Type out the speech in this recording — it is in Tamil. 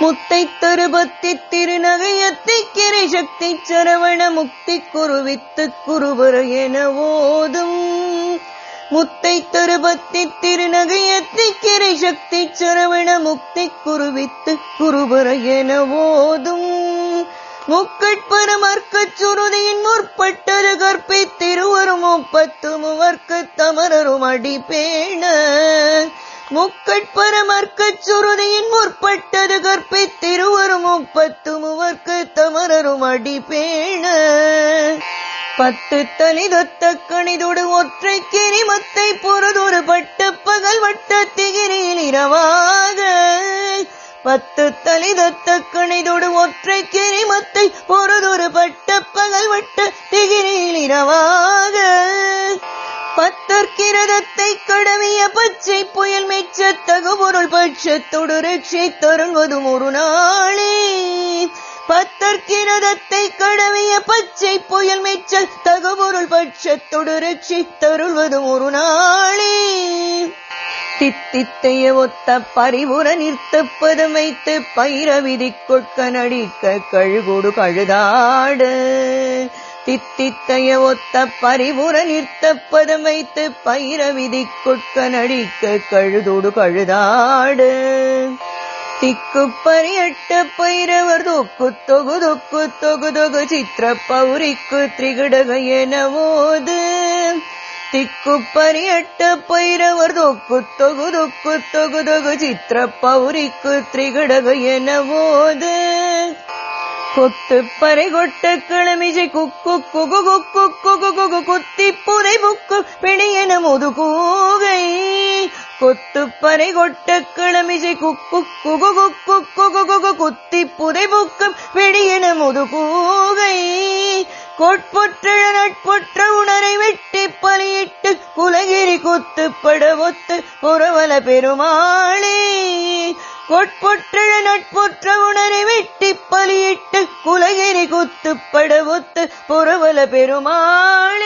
முத்தை தருபத்தி திருநகையத்தை கிரை சக்தி சரவண முக்தி குருவித்து குருபர என ஓதும் முத்தை தருபத்தி திருநகையத்தை கிரை சக்தி சரவண முக்தி குருவித்து குருபர என ஓதும் முக்கட்பரமர்க்கச் சுருதியின் முற்பட்டது கற்பை திருவரும் முப்பத்து முவர்க்கு தமரரும் அடிப்பேண முக்கட்பரமர்க்கச் சுருதியின் முற்பட்டது கற்பித்திருவரும் திருவரும் முப்பத்து முவர்க்கு தமரரும் அடிபேண பத்து தலிதொத்த கணிதொடு ஒற்றை கிரிமத்தை பொறுதொரு பட்ட பகல் வட்ட திகிரியில் இரவாக. பத்து தலிதத்த கணிதொடு ஒற்றை கிரிமத்தை பொறுதொரு பட்ட பகல் வட்ட திகிரியில் இரவாக பத்தற்கிரதத்தை கடவிய பச்சை புயல் மெச்ச தகுபொருள் பட்சத்தொடு ரட்சை தருள்வதும் ஒரு நாளே. பத்தற்கிரதத்தை கடவிய பச்சை புயல் மெச்சல் தகுபொருள் பட்சத்தொடு ரட்சை தருள்வதும் ஒரு நாளே. தித்தித்தைய ஒத்த பரிவுற நிறுத்த பதம் வைத்து பயிர விதி கொட்க நடிக்க கழுகுடு கழுதாடு. தித்தித்தைய ஒத்த பரிவுற நிறுத்த பதம் வைத்து பயிர விதிக்குட்க நடிக்க கழுதோடு கழுதாடு. திக்கு பரியட்ட பயிரவர் தொக்கு தொகு தொக்கு தொகு தொகு சித்திர பௌரிக்கு திரிகிடக எனவோது திக்கு பரியட்ட பயிரவர் தொக்கு தொகு தொக்கு தொகு தொகு சித்திர பௌரிக்கு திரிகிடக எனவோது கொத்து பறை கொட்டு கிளமிசை குக்கு குகு குக்கு குகு குகு குத்தி புதை புக்கு பிணியன முதுகூகை கொத்து பறை கொட்டு கிளமிசை குக்கு குகு குக்கு குகு குகு குத்தி புதை புக்கம் பிடியன முதுகூகை கொட்பொற்ற நட்பொற்ற உணரை வெட்டி பலியிட்டு குலகிரி குத்து ஒத்து உறவல பெருமாளே. கொட்பொற்ற நட்புற்ற உணரை வெட்டி பலியிட்டு குலகிரி குத்து ஒத்து புறவல பெருமாள்.